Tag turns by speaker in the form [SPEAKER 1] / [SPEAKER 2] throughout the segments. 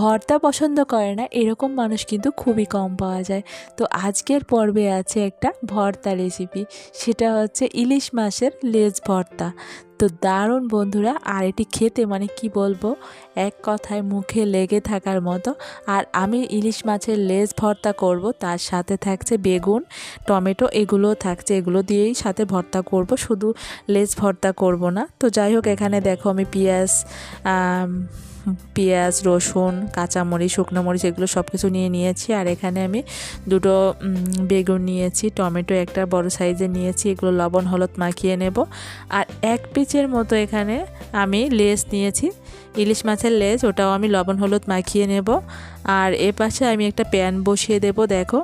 [SPEAKER 1] ভর্তা পছন্দ করে না, এরকম মানুষ কিন্তু খুবই কম পাওয়া যায়। তো আজকের পর্বে আছে একটা ভর্তা রেসিপি সেটা হচ্ছে ইলিশ মাছের লেজ ভর্তা। তো দারুণ বন্ধুরা, আর এটি খেতে মানে কি বলব, এক কথায় মুখে লেগে থাকার মতো। আর আমি ইলিশ মাছের লেজ ভর্তা করব, তার সাথে থাকছে বেগুন, টমেটো এগুলো থাকছে। এগুলো দিয়েই সাথে ভর্তা করব, শুধু লেজ ভর্তা করব না। তো যাই হোক, এখানে দেখো আমি পেঁয়াজ পেঁয়াজ, রসুন, কাঁচামরিচ, শুকনো মরিচ, এগুলো সব কিছু নিয়ে নিয়েছি। আর এখানে আমি দুটো বেগুন নিয়েছি, টমেটো একটা বড় সাইজের নিয়েছি। এগুলো লবণ, হলুদ মাখিয়ে নেব। আর এক পিচের মতো এখানে আমি লেস নিয়েছি। ইলিশ মাছের লেস ওটাও আমি লবণ হলুদ মাখিয়ে নেব। আর এ পাশে আমি একটা প্যান বসিয়ে দেব, দেখো।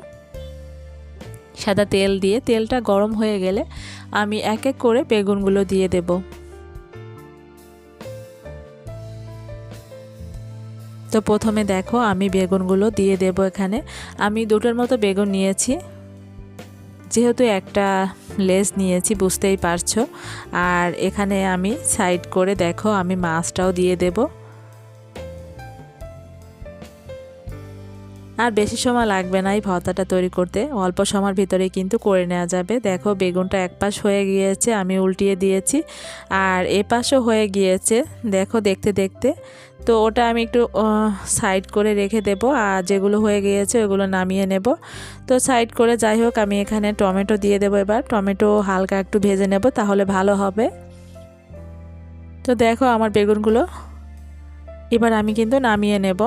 [SPEAKER 1] সাদা তেল দিয়ে, তেলটা গরম হয়ে গেলে আমি এক এক করে বেগুনগুলো দিয়ে দেবো। তো প্রথমে দেখো, আমি বেগুনগুলো দিয়ে দেব এখানে। আমি দুটোর মতো বেগুন নিয়েছি। যেহেতু একটা লেস নিয়েছি বুঝতেই পারছ। আর এখানে আমি সাইড করে দেখো আমি মাছটাও দিয়ে দেব। আর বেশি সময় লাগবে না এই ভর্তাটা তৈরি করতে। অল্প সময়ের ভিতরে কিন্তু করে নেওয়া যাবে। দেখো, বেগুনটা এক পাশ হয়ে গিয়েছে, আমি উল্টিয়ে দিয়েছি। আর এ পাশও হয়ে গিয়েছে, দেখো, দেখতে দেখতে। তো ওটা আমি একটু সাইড করে রেখে দেব। আর যেগুলো হয়ে গিয়েছে, ওগুলো নামিয়ে নেব। তো সাইড করে যাই হোক, আমি এখানে টমেটো দিয়ে দেবো এবার। টমেটো হালকা একটু ভেজে নেব, তাহলে ভালো হবে। তো দেখো, আমার বেগুনগুলো। এবার আমি কিন্তু নামিয়ে নেব।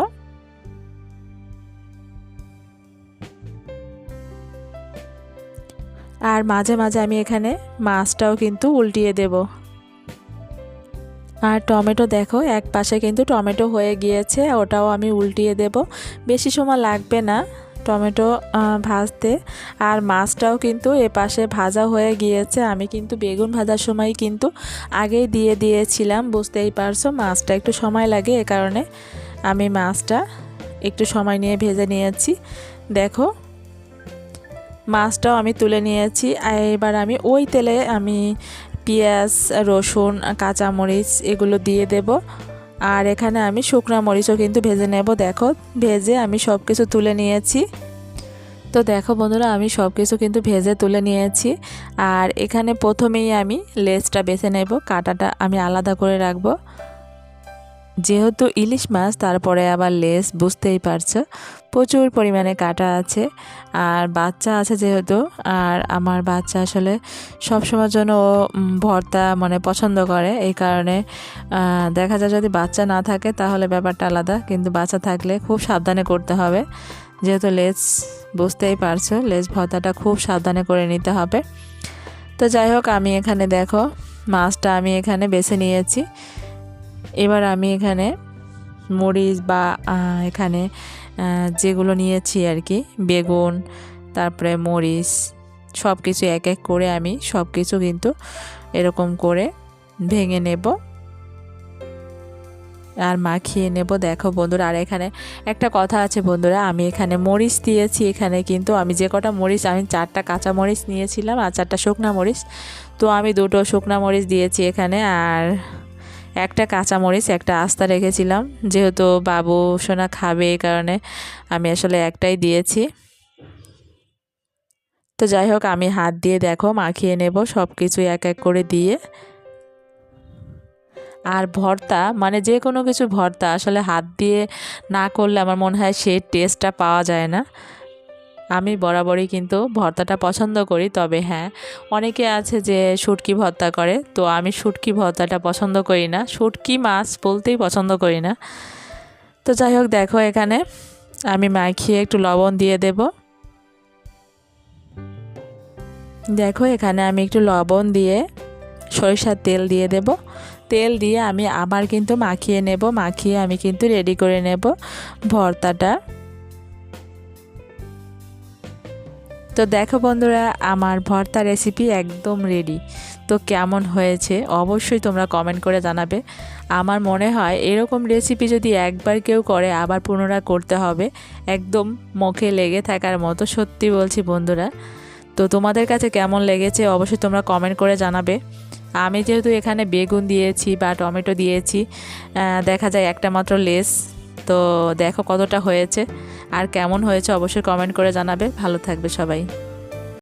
[SPEAKER 1] আর মাঝে মাঝে আমি এখানে মাছটাও কিন্তু উল্টিয়ে দেবো। আর টমেটো দেখো, এক পাশে কিন্তু টমেটো হয়ে গিয়েছে, ওটাও আমি উল্টিয়ে দেব। বেশি সময় লাগবে না টমেটো ভাজতে। আর মাছটাও কিন্তু এ পাশে ভাজা হয়ে গিয়েছে। আমি কিন্তু বেগুন ভাজার সময় কিন্তু আগেই দিয়ে দিয়েছিলাম, বুঝতেই পারছ? মাছটা একটু সময় লাগে, এ কারণে আমি মাছটা একটু সময় নিয়ে ভেজে নিয়েছি। দেখো মাছটাও আমি তুলে নিয়েছি। এবার আমি ওই তেলে আমি পেঁয়াজ, রসুন, কাঁচামরিচ এগুলো দিয়ে দেব। আর এখানে আমি শুকনো মরিচও কিন্তু ভেজে নেব। দেখো, ভেজে আমি সব কিছু তুলে নিয়েছি। তো দেখো বন্ধুরা, আমি সব কিছু কিন্তু ভেজে তুলে নিয়েছি। আর এখানে প্রথমেই আমি লেজটা বেছে নেব, কাটাটা আমি আলাদা করে রাখব। যেহেতু ইলিশ মাছ, তারপরে আবার লেস, বুঝতেই পারছ। প্রচুর পরিমাণে কাটা আছে, আর বাচ্চা আছে যেহেতু, আর আমার বাচ্চা আসলে সব সময়ের জন্য ও ভর্তা মানে পছন্দ করে। এই কারণে দেখা যায় যদি বাচ্চা না থাকে তাহলে ব্যাপারটা আলাদা, কিন্তু বাচ্চা থাকলে খুব সাবধানে করতে হবে। যেহেতু লেস, বুঝতেই পারছ লেজ ভর্তাটা খুব সাবধানে করে নিতে হবে। তো যাই হোক, আমি এখানে দেখো, মাছটা আমি এখানে বেছে নিয়েছি। এবার আমি এখানে মরিচ বা এখানে যেগুলো নিয়েছি আর কি, বেগুন, তারপরে মরিচ সব কিছু এক এক করে আমি সব কিছু কিন্তু এরকম করে ভেঙে নেব আর মাখিয়ে নেব। দেখো বন্ধুরা, আর এখানে একটা কথা আছে বন্ধুরা, আমি এখানে মরিচ দিয়েছি, এখানে কিন্তু আমি যে কটা মরিচ, আমি চারটা কাঁচা মরিচ নিয়েছিলাম আর চারটা শুকনা মরিচ, তো আমি দুটো শুকনা মরিচ দিয়েছি এখানে আর একটা কাঁচামরিচ, একটা আস্তা রেখেছিলাম। যেহেতু বাবু সোনা খাবে এই কারণে আমি আসলে একটাই দিয়েছি। তো যাই হোক, আমি হাত দিয়ে দেখো, মাখিয়ে নেব সব কিছু এক এক করে দিয়ে। আর ভর্তা মানে যে কোনো কিছু ভর্তা, আসলে হাত দিয়ে না করলে আমার মনে হয় সেই টেস্টটা পাওয়া যায় না। আমি বরাবরই কিন্তু ভর্তাটা পছন্দ করি, তবে হ্যাঁ অনেকে আছে যে শুটকি ভর্তা করে, তো আমি শুটকি ভর্তাটা পছন্দ করি না। শুটকি মাছ বলতেই পছন্দ করি না। তো যাই হোক, দেখো এখানে আমি মাখিয়ে একটু লবণ দিয়ে দেব। দেখো এখানে আমি একটু লবণ দিয়ে সরিষার তেল দিয়ে দেব। তেল দিয়ে আমি আবার কিন্তু মাখিয়ে নেব, মাখিয়ে আমি কিন্তু রেডি করে নেব ভর্তাটা। তো দেখো বন্ধুরা, আমার ভর্তা রেসিপি একদম রেডি তো কেমন হয়েছে অবশ্যই তোমরা কমেন্ট করে জানাবে। আমার মনে হয় এরকম রেসিপি যদি একবার কেউ করে, আবার পুনরায় করতে হবে, একদম মুখে লেগে থাকার মতো। সত্যি বলছি বন্ধুরা, তো তোমাদের কাছে কেমন লেগেছে অবশ্যই তোমরা কমেন্ট করে জানাবে। আমি যেহেতু এখানে বেগুন দিয়েছি বা টমেটো দিয়েছি দেখা যায় একটা মাত্র লেস তো দেখো কতটা হয়েছে আর কেমন হয়েছে অবশ্যই কমেন্ট করে জানাবে। ভালো থাকবে সবাই।